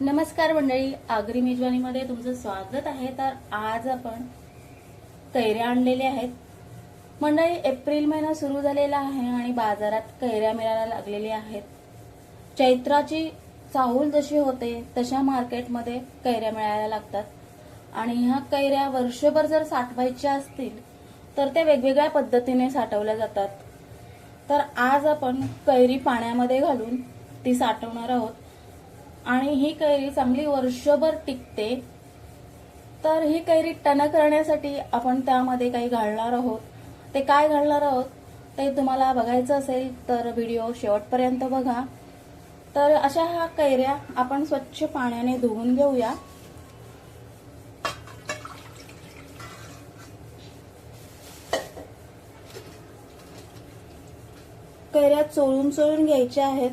नमस्कार मंडळी आगरी मेजवानीमध्ये तुमचं स्वागत आहे. तर आज आपण कैऱ्या आणलेल्या आहेत. मंडळी एप्रिल महिना सुरू झालेला आहे आणि बाजारात कैऱ्या मिळायला लागलेल्या आहेत. चैत्राची चाहूल जशी होते तशा मार्केटमध्ये कैऱ्या मिळायला लागतात. आणि ह्या कैऱ्या वर्षभर जर साठवायच्या असतील तर त्या वेगवेगळ्या पद्धतीने साठवल्या जातात. तर आज आपण कैरी पाण्यामध्ये घालून ती साठवणार आहोत. आणि ही कैरी चांगली वर्षभर टिकते तर ही कैरी टणक करण्यासाठी आपण त्यामध्ये काही घालणार आहोत. ते काय घालणार आहोत ते तुम्हाला बघायचं असेल तर व्हिडिओ शेवटपर्यंत बघा. तर अशा ह्या कैऱ्या आपण स्वच्छ पाण्याने धुवून घेऊया. कैऱ्या चोळून चोळून घ्यायच्या आहेत.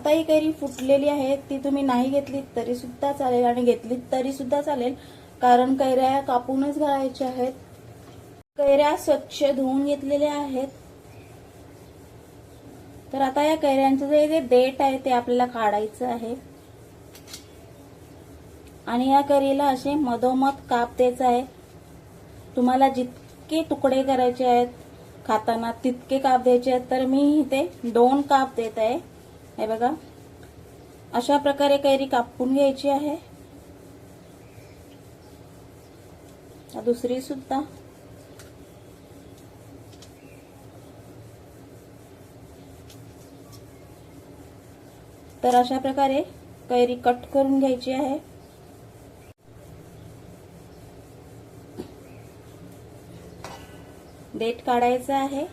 आता ही कैरी फुटलेली आहे ती तुम्ही नाही घेतली तरी सुद्धा चालेल आणि घेतली तरी सुद्धा चालेल. कारण कैऱ्या कापूनच घालायच्या आहेत. कैऱ्या स्वच्छ धुवून घेतलेल्या आहेत. तर आता या कैऱ्यांचं जे जे देठ आहे ते आपल्याला काढायचं आहे. आणि या कैरीला असे मधोमध काप द्यायचा आहे. तुम्हाला जितके तुकडे करायचे आहेत खाताना तितके काप द्यायचे आहेत. तर मी इथे दोन काप देत आहे. हे बघा. अशा प्रकारे कैरी कापून घ्यायची आहे. दुसरी सुद्धा. तर अशा प्रकारे कैरी कट करून घ्यायची आहे. देठ काढायचं आहे.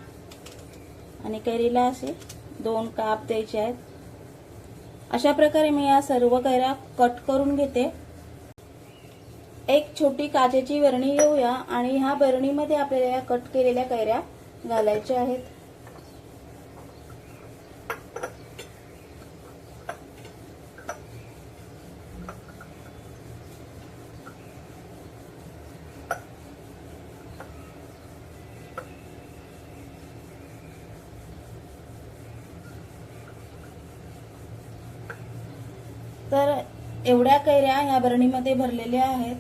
आणि कैरीला असे दोन काप द्यायचे आहेत. अशा प्रकारे मी या सर्व कैऱ्या कट करून घेते. एक छोटी काचेची बरणी घेऊया आणि ह्या बरणीमध्ये आपल्याला या कट केलेल्या कैऱ्या घालायच्या आहेत. तर एवढ्या कैऱ्या ह्या बरणीमध्ये भरलेल्या आहेत.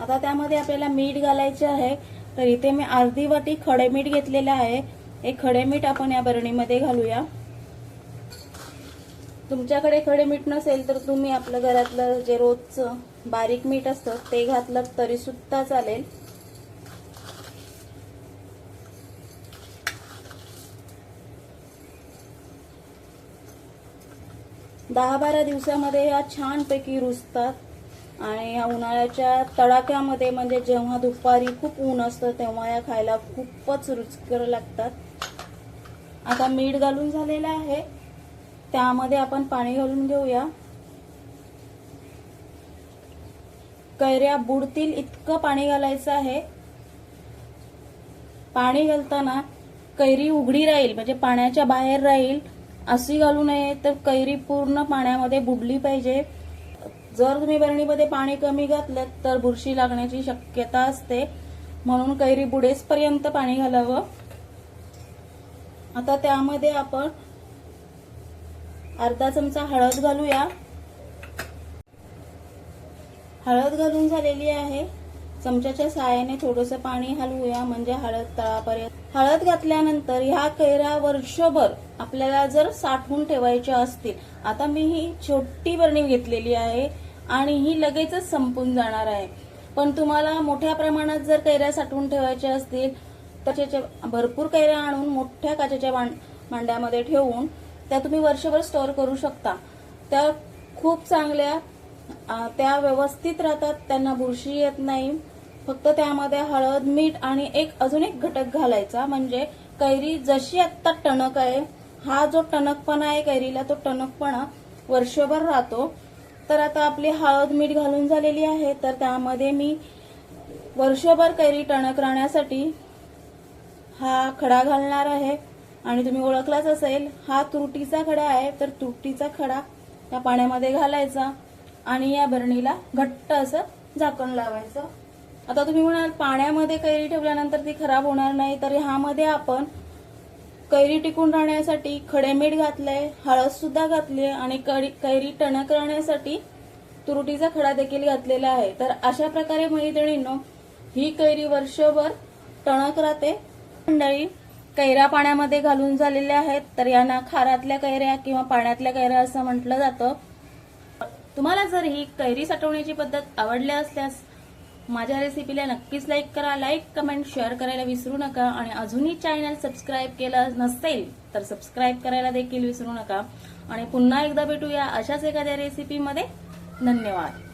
आता त्यामध्ये आपल्याला मीठ घालायचे आहे. तर इथे मी अर्धी वाटी खडे मीठ घेतलेलं आहे. हे खडे मीठ आपण या बरणीमध्ये घालूया. तुमच्याकडे खडे मीठ नसेल तर तुम्ही आपलं घरातलं जे रोजचं बारीक मीठ असतं ते घातलं तरी सुद्धा चालेल. दहा बारा दिवसामध्ये ह्या छानपैकी रुजतात. आणि या उन्हाळ्याच्या तडाख्यामध्ये म्हणजे जेव्हा दुपारी खूप ऊन असतं तेव्हा या खायला खूपच रुचकर लागतात. आता मीठ घालून झालेलं आहे. त्यामध्ये आपण पाणी घालून घेऊया. कैऱ्या बुडतील इतकं पाणी घालायचं आहे. पाणी घालताना कैरी उघडी राहील म्हणजे पाण्याच्या बाहेर राहील. अशी घालू नये तर कैरी पूर्ण पाण्यामध्ये बुडली पाहिजे. जर तुम्ही बरणीमध्ये पाणी कमी घातलं तर बुरशी लागण्याची शक्यता असते. म्हणून कैरी बुडेसपर्यंत पाणी घालावं. आता त्यामध्ये आपण अर्धा चमचा हळद घालूया. हळद घालून झालेली आहे. चमच्याच्या सहाय्याने थोडंसं पाणी हलवूया म्हणजे हळद तळापर्यंत हळद घातल्यानंतर ह्या कैऱ्या वर्षभर आपल्याला जर साठवून ठेवायच्या असतील आता मी ही छोटी बरणी घेतलेली आहे आणि ही लगेचच संपून जाणार आहे. पण तुम्हाला मोठ्या प्रमाणात जर कैऱ्या साठवून ठेवायच्या असतील तर त्याच्या भरपूर कैऱ्या आणून मोठ्या काचेच्या भांड- भांड्यामध्ये ठेवून त्या तुम्ही वर्षभर स्टोअर करू शकता. त्या खूप चांगल्या त्या व्यवस्थित राहतात त्यांना बुरशी येत नाही. फक्त त्यामध्ये हळद मीठ आणि एक अजून एक घटक घालायचा म्हणजे कैरी जशी आत्ता टणक आहे हा जो टणकपणा आहे कैरीला तो टणकपणा वर्षभर राहतो. तर आता आपली हळद मीठ घालून झालेली आहे तर त्यामध्ये मी वर्षभर कैरी टणक राहण्यासाठी हा खडा घालणार आहे. आणि तुम्ही ओळखलाच असेल हा तुरटीचा खडा आहे तर तुरटीचा खडा त्या पाण्यामध्ये घालायचा आणि या भरणीला घट्ट असं झाकण लावायचं. आता तुम्ही म्हणाल पाण्यामध्ये कैरी ठेवल्यानंतर ती खराब होणार नाही तर ह्यामध्ये आपण कैरी टिकून राहण्यासाठी खडे मीठ घातलंय हळद सुद्धा घातली आहे आणि कैरी टणक राहण्यासाठी तुरटीचा खडा देखील घातलेला आहे. तर अशा प्रकारे मैत्रिणींनो ही कैरी वर्षभर टणक राहते. मंडळी कैऱ्या पाण्यामध्ये घालून झालेल्या आहेत तर यांना खारातल्या कैऱ्या किंवा पाण्यातल्या कैऱ्या असं म्हटलं जातं. तुम्हाला जर ही कैरी साठवण्याची पद्धत आवडली असल्यास माझ्या रेसिपीला नक्कीच लाईक करा लाईक कमेंट शेअर करायला विसरू नका आणि अजूनही चॅनल सबस्क्राईब केलं नसेल तर सबस्क्राईब करायला देखील विसरू नका. आणि पुन्हा एकदा भेटूया अशाच एखाद्या रेसिपीमध्ये धन्यवाद.